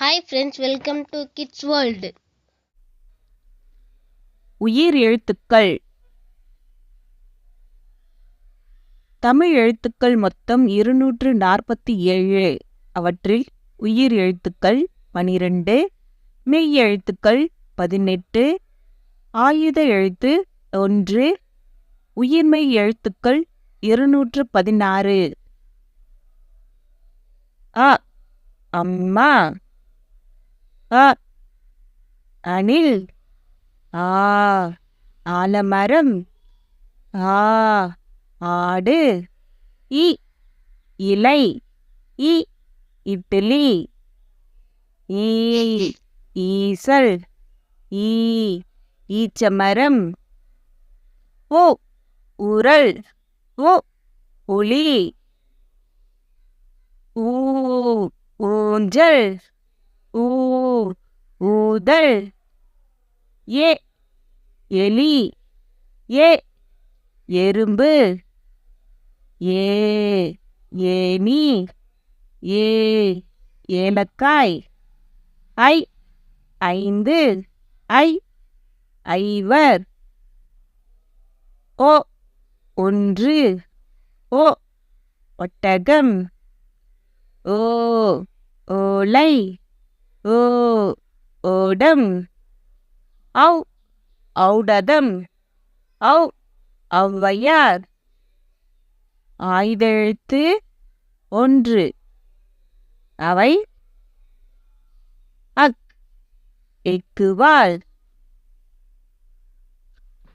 Hi friends welcome to kids world உயிர் எழுத்துக்கள். தமிழ் எழுத்துக்கள் மொத்தம் இருநூற்று நாற்பத்தி ஏழு. அவற்றில் உயிர் எழுத்துக்கள் பனிரெண்டு மெய் எழுத்துக்கள் பதினெட்டு ஆயுத எழுத்து ஒன்று உயிர்மை எழுத்துக்கள் இருநூற்று பதினாறு. அ அம்மா. அ அணில். ஆ. ஆலமரம். ஆ. ஆடு. இ. இலை. இ. இட்லி ஈ. ஈசல். ஈ. ஈச்சமரம். ஓ. உரல். ஓ. புலி ஊ. ஊஞ்சல். ஊதல் ஏ எலி. ஏ எறும்பு. ஏ ஏனி ஏ ஏலக்காய். ஐ ஐந்து. ஐ ஐவர். ஓ ஒன்று. ஓ ஒட்டகம். ஓ ஓலை. ஓ ஓடம். ஔ ஔடதம். ஔ ஔவையார். ஆயுதெழுத்து ஒன்று. அவை அக் எக்குவால்